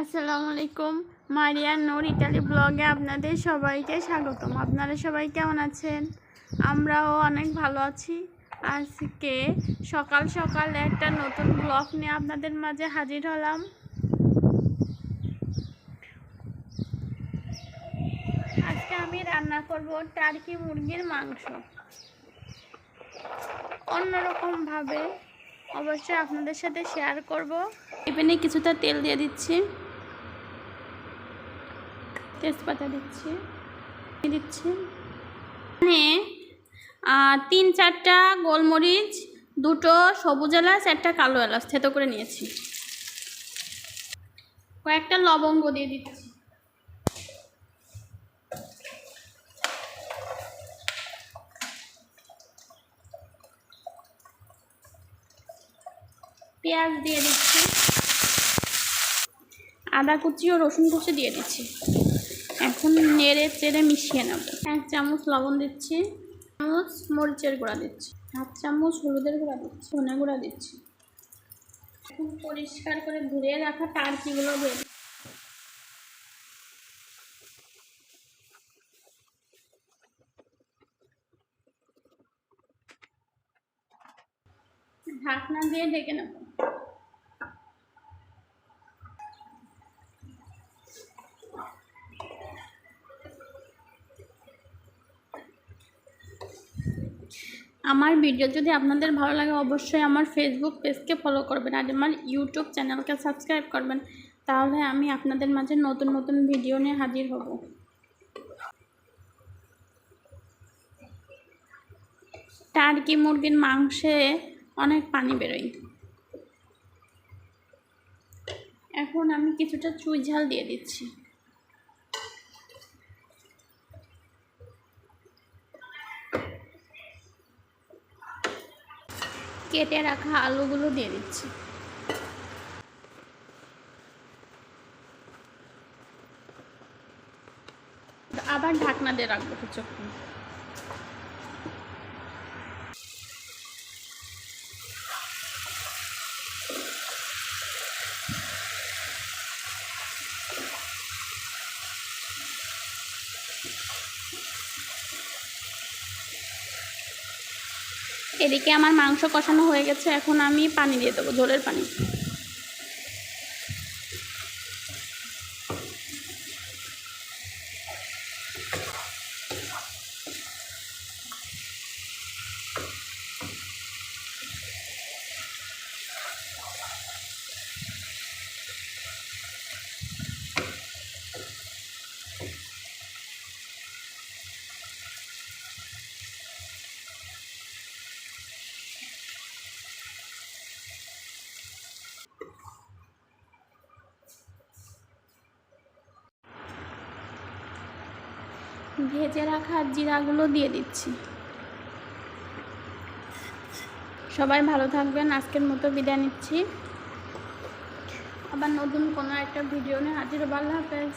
আসসালামু আলাইকুম। মারিয়া নূর ইটালি ব্লগে আপনাদের সবাইকে স্বাগতম। আপনারা সবাই কেমন আছেন? আমরাও অনেক ভালো আছি। আজকে সকাল সকাল একটা নতুন ব্লগ নিয়ে আপনাদের মাঝে হাজির হলাম। আজকে আমি রান্না করব টার্কি মুরগির মাংস। অন্যরকম ভাবে অবশ্যই আপনাদের সাথে শেয়ার করব। এখানে কিছুটা তেল দিয়ে দিচ্ছি। তেজপাতা দিচ্ছি দিচ্ছি। এখানে তিন চারটা গোলমরিচ, দুটো সবুজ এলাচ, একটা কালো এলাচ থেতো করে নিয়েছি। কয়েকটা লবঙ্গ দিয়ে দিচ্ছি। পেঁয়াজ দিয়ে দিচ্ছি। আদা কুচি ও রসুন কুচি দিয়ে দিচ্ছি। এখন নেড়ে চেড়ে মিশিয়ে নেব। এক চামচ লবণ দিচ্ছি চামচ মরিচের গুঁড়া দিচ্ছি, হাফ চামচ হলুদের গুঁড়া দিচ্ছি, ধনে গুঁড়া দিচ্ছি। এখন পরিষ্কার করে ধুয়ে রাখা টার্কিগুলো দিচ্ছি। ঢাকনা দিয়ে ঢেকে নেব। আমার ভিডিও যদি আপনাদের ভালো লাগে, অবশ্যই আমার ফেসবুক পেজকে ফলো করবেন আর আমার ইউটিউব চ্যানেলকে সাবস্ক্রাইব করবেন। তাহলে আমি আপনাদের মাঝে নতুন নতুন ভিডিও নিয়ে হাজির হব। টার্কি মুরগির মাংসে অনেক পানি বেরোয়। এখন আমি কিছুটা চুই ঝাল দিয়ে দিচ্ছি। কেটে রাখা আলুগুলো দিয়ে দিচ্ছি। আবার ঢাকনা দিয়ে রাখব কিছুক্ষণ। এদিকে আমার মাংস কষানো হয়ে গেছে এখন আমি পানি দিয়ে দেবো ঝোলের পানি। ভেজে রাখা জিরাগুলো দিয়ে দিচ্ছি। সবাই ভালো থাকবেন, আজকের মতো বিদায় নিচ্ছি। আবার নতুন কোনো একটা ভিডিও নিয়ে হাজির ভালো হাফেজ।